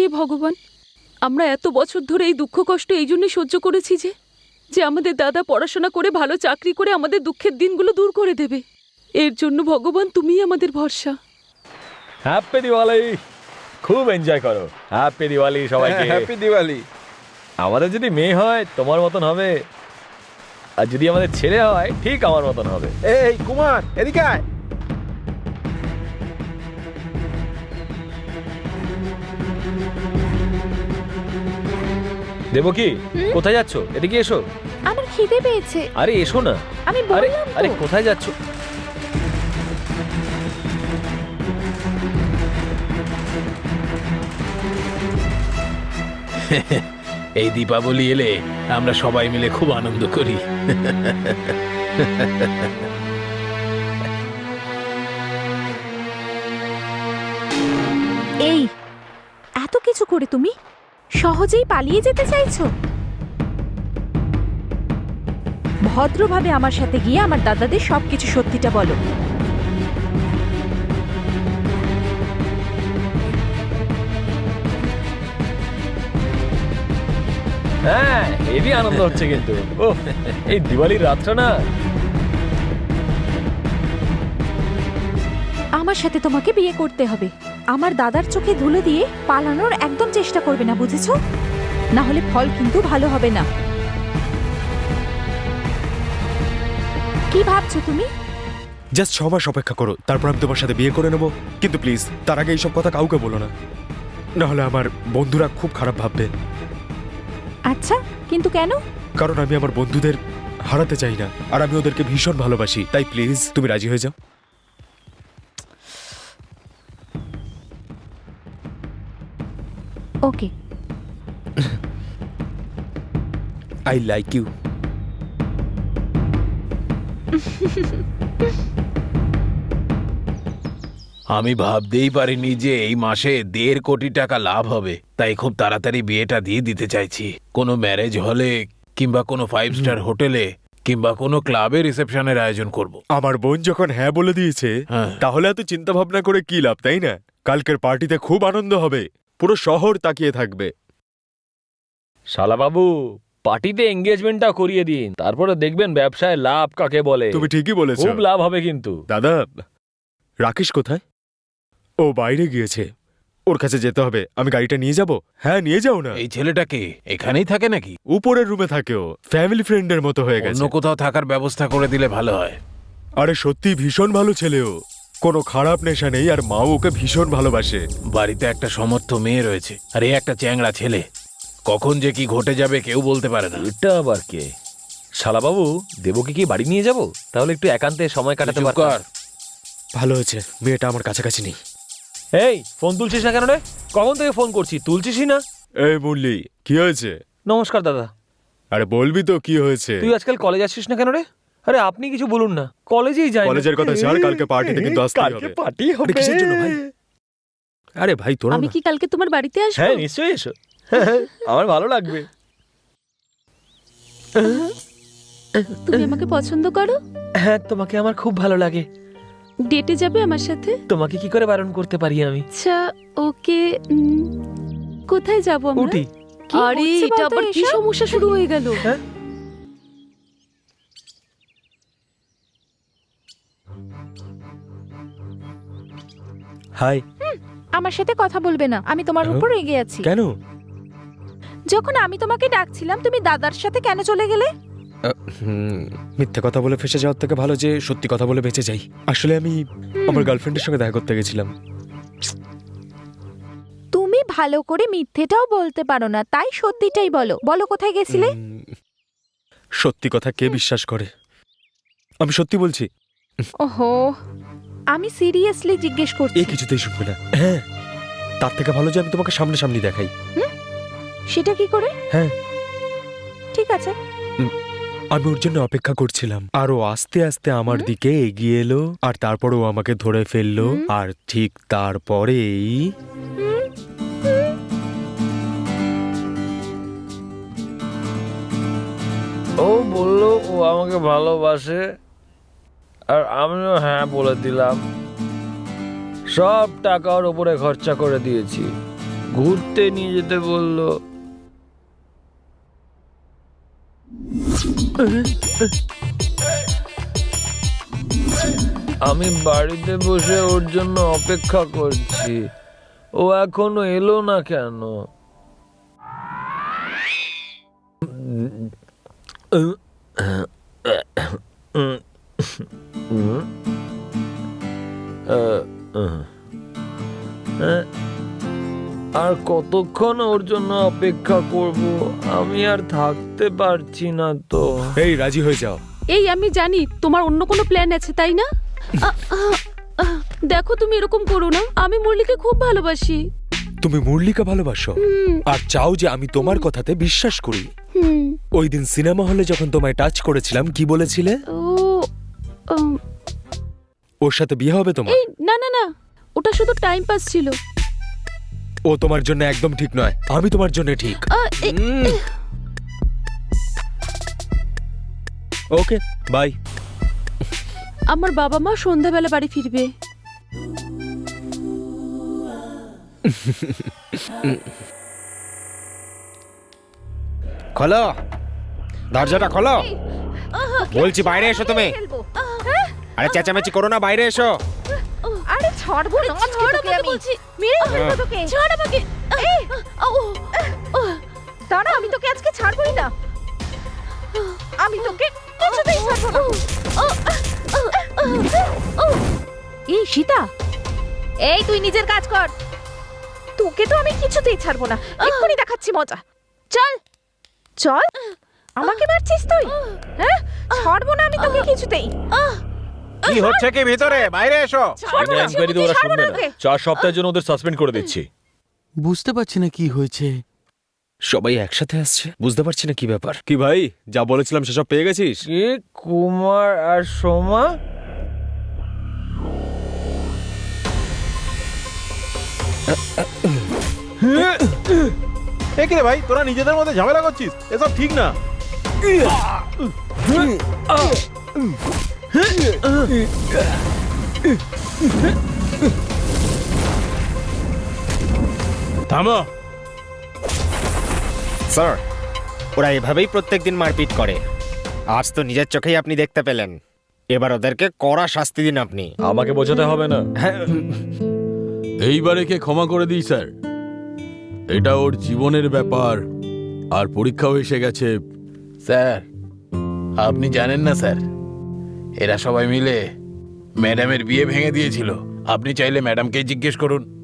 হে ভগবান আমরা এত বছর ধরে এই দুঃখ কষ্ট এই জন্যই সহ্য করেছি যে যে আমাদের দাদা পড়াশোনা করে ভালো চাকরি করে আমাদের দুঃখের দিনগুলো দূর করে দেবে। এর জন্য ভগবান তুমিই আমাদের ভরসা। হ্যাপি দিওয়ালি খুব এনজয় করো। হ্যাপি দিওয়ালি সবাইকে। হ্যাপি দিওয়ালি আমাদের যদি মেয়ে হয় তোমার মতন হবে। আর যদি আমাদের ছেলে হয় ঠিক আমার মতন হবে। এই কুমার এদিকে আয়। দেবো কি? কোথায় যাচ্ছ? এদিকে এসো। আমার খিদে পেয়েছে। আরে এসো না। আমি আরে বললাম আরে কোথায় যাচ্ছ? এই দীপাবলি এলে আমরা সবাই মিলে খুব আনন্দ করি। এই এত কিছু করে তুমি? সহজেই পালিয়ে যেতে চাইছো? ভদ্রভাবে আমার সাথে গিয়ে আমার দাদাদের সবকিছু সত্যিটা বলো। হ্যাঁ হেভি আনন্দ হচ্ছে কিন্তু। ও এই দিওয়ালির রাতটা না। আমার সাথে তোমাকে বিয়ে করতে হবে। আমার দাদার চোখে ধুলো দিয়ে পালানোর একদম চেষ্টা করবে না বুঝেছ? না হলে ফল কিন্তু ভালো হবে না। কি ভাবছ তুমি? জাস্ট ছ মাস অপেক্ষা করো তারপর আমি তোমার সাথে বিয়ে করে নেব। কিন্তু প্লিজ তার আগে এইসব কথা কাউকে বলো না। নাহলে আমার বন্ধুরা খুব খারাপ ভাববে। আচ্ছা কিন্তু কেন? কারণ আমি আমার বন্ধুদের হারাতে চাই না আর আমি ওদেরকে ভীষণ ভালোবাসি। তাই প্লিজ তুমি রাজি হয়ে যাও। ওকে আই লাইক ইউ আমি ভাবতেই পারিনি যে এই মাসে দেড় কোটি টাকা লাভ হবে। তাই খুব তাড়াতাড়ি বিয়েটা দিয়ে দিতে চাইছি। কোনো ম্যারেজ হলে কিংবা কোনো ফাইভ স্টার হোটেলে কিংবা কোনো ক্লাবে রিসেপশনের আয়োজন করব। আমার বোন যখন হ্যাঁ বলে দিয়েছে হ্যাঁ। তাহলে এত চিন্তা ভাবনা করে কি লাভ তাই না? কালকের পার্টিতে খুব আনন্দ হবে। পুরো শহর তাকিয়ে থাকবে। শালাবাবু পার্টিতে এঙ্গেজমেন্টটা করিয়ে দিন তারপরে দেখবেন ব্যবসায় লাভ কাকে বলে। তুমি ঠিকই বলেছ। খুব লাভ হবে কিন্তু। দাদা রাকেশ কোথায়? ও বাইরে গিয়েছে। ওর কাছে যেতে হবে। আমি গাড়িটা নিয়ে যাব? হ্যাঁ নিয়ে যাও না। এই ছেলেটাকে এখানেই থাকে নাকি? উপরের রুমে থাকে ও। ফ্যামিলি ফ্রেন্ডের মতো হয়ে গেছে। অন্য কোথাও থাকার ব্যবস্থা করে দিলে ভালো হয়। আরে সত্যি ভীষণ ভালো ছেলে ও। কোনো খারাপ নেশা নেই আর মা ওকে ভীষণ ভালোবাসে। বাড়িতে একটা সমর্থ মেয়ে রয়েছে আর এই একটা চ্যাংড়া ছেলে। কখন যে কি ঘটে যাবে কেউ বলতে পারে না। এটা আবার কে? শালাবাবু দেবকে কি বাড়ি নিয়ে যাব? তাহলে একটু একান্তে সময় কাটাতে চুপ পারতাম। কর। ভালো হয়েছে মেয়েটা আমার কাছাকাছি নেই। এই ফোন তুলছিস না কেন রে? কখন থেকে ফোন করছি? তুলছিসই না? এই মুরলি কি হয়েছে? নমস্কার দাদা। আরে বলবি তো কি হয়েছে? তুই আজকাল কলেজ আসছিস না কেন রে? আরে আপনি কিছু বলুন না। কলেজেই যাই না। কলেজের কথা ছাড় কালকে পার্টিতে কিন্তু আসতেই কালকে পার্টি হবে। কিসের জন্য ভাই? আরে ভাই তোরা আমি কি কালকে তোমার বাড়িতে আসব? হ্যাঁ নিশ্চয়ই এসো। আমার ভালো লাগবে। তুমি আমাকে পছন্দ করো? হ্যাঁ তোমাকে আমার খুব ভালো লাগে। ডেটে যাবে আমার সাথে? তোমাকে কি করে বারণ করতে পারি আমি? আচ্ছা ওকে কোথায় যাব আমরা? আরে এটা আবার কি সমস্যা শুরু হয়ে গেল? হ্যাঁ? হাই। আমার সাথে কথা বলবে না। আমি তোমার হ্যাঁ? উপর রেগে আছি। কেন? যখন আমি তোমাকে ডাকছিলাম তুমি দাদার সাথে কেন চলে গেলে? মিথ্যে কথা বলে ফেসে যাওয়ার থেকে ভালো যে সত্যি কথা বলে বেঁচে যাই। আসলে আমি আমার গার্লফ্রেন্ডের সঙ্গে দেখা করতে গেছিলাম। তুমি ভালো করে মিথ্যেটাও বলতে পারো না তাই সত্যিটাই বলো। বলো কোথায় গেছিলে? সত্যি কথা কে বিশ্বাস করে? আমি সত্যি বলছি। ওহো আমি সিরিয়াসলি জিজ্ঞেস এ করছি কিছুতেই শুনবে না। হ্যাঁ তার থেকে ভালো যে আমি তোমাকে সামনাসামনি দেখাই। সেটা কি করে? হ্যাঁ। ঠিক আছে। আমি ওর জন্য অপেক্ষা করছিলাম। আর ও আস্তে আস্তে আমার দিকে এগিয়ে এলো আর তারপর ও আমাকে ধরে ফেলল। আর ঠিক তারপরেই ও বলল ও আমাকে ভালোবাসে। আর আমিও হ্যাঁ বলে দিলাম। সব টাকা ওর উপরে খরচা করে দিয়েছি। ঘুরতে নিয়ে যেতে বলল। আমি বাড়িতে বসে ওর জন্য অপেক্ষা করছি। ও এখনও এলো না কেন? আর কতক্ষণ ওর জন্য অপেক্ষা করব? আমি আর থাকতে পারছি না তো। এই রাজি হয়ে যাও। এই আমি জানি তোমার অন্য কোনো প্ল্যান আছে তাই না? দেখো তুমি এরকম করো না। আমি মুরলিকে খুব ভালোবাসি। তুমি মুরলিকা ভালোবাসো? আর চাও যে আমি তোমার কথাতে বিশ্বাস করি। ওই দিন সিনেমা হলে যখন তোমায় টাচ করেছিলাম কি বলেছিলে? ও ওর সাথে বিয়ে হবে তোমার? এই না না না। ওটা শুধু টাইম পাস ছিল। ও তোমার জন্য একদম ঠিক নয়। আমি তোমার জন্য ঠিক। আ, এ- ওকে বাই আমার বাবা মা সন্ধ্যাবেলা বাড়ি ফিরবে। খোলো। দরজাটা খোলো। বলছি বাইরে এসো তুমি। আরে চেঁচামেচি করো না বাইরে এসো। আরে ছাড়বো না আজকে ছাড় তোকে আমাকে আমি বলছি। মেরে ফেলব তোকে। ছাড় আমাকে। এই, ও, দাঁড়া আমি তোকে আজকে ছাড়বই না। আমি তোকে কিছুতেই ছাড়বো না। এই সীতা। এই তুই নিজের কাজ কর। তোকে তো আমি কিছুতেই ছাড়বো না। এক্ষুনি দেখাচ্ছি মজা। চল। চল। আমাকে মারছিস তুই? হ্যাঁ? ছাড়বো না আমি তোকে কিছুতেই। কি হচ্ছে কি ভিতরে বাইরে এসো ছাড়বো না ওরা ছাড়বো শুনবে না না ওকে। চার সপ্তাহের জন্য ওদের সাসপেন্ড করে দিচ্ছি বুঝতে পারছি না কি হয়েছে সবাই একসাথে আসছে বুঝতে পারছি না কি ব্যাপার কি ভাই যা বলেছিলাম সেসব পেয়ে গেছিস কি কুমার আর সোমা এ কি রে ভাই তোরা নিজেদের মধ্যে ঝামেলা করছিস এসব ঠিক না থামো। স্যার ওরা এভাবেই প্রত্যেকদিন মারপিট করে। আজ তো নিজের চোখেই আপনি দেখতে পেলেন। এবার ওদেরকে কড়া শাস্তি দিন আপনি। আমাকে বোঝাতে হবে না। এইবারে কে ক্ষমা করে দিই স্যার? এটা ওর জীবনের ব্যাপার আর পরীক্ষাও এসে গেছে। স্যার আপনি জানেন না স্যার। এরা সবাই মিলে ম্যাডামের বিয়ে ভেঙে দিয়েছিল। আপনি চাইলে ম্যাডামকেই জিজ্ঞেস করুন।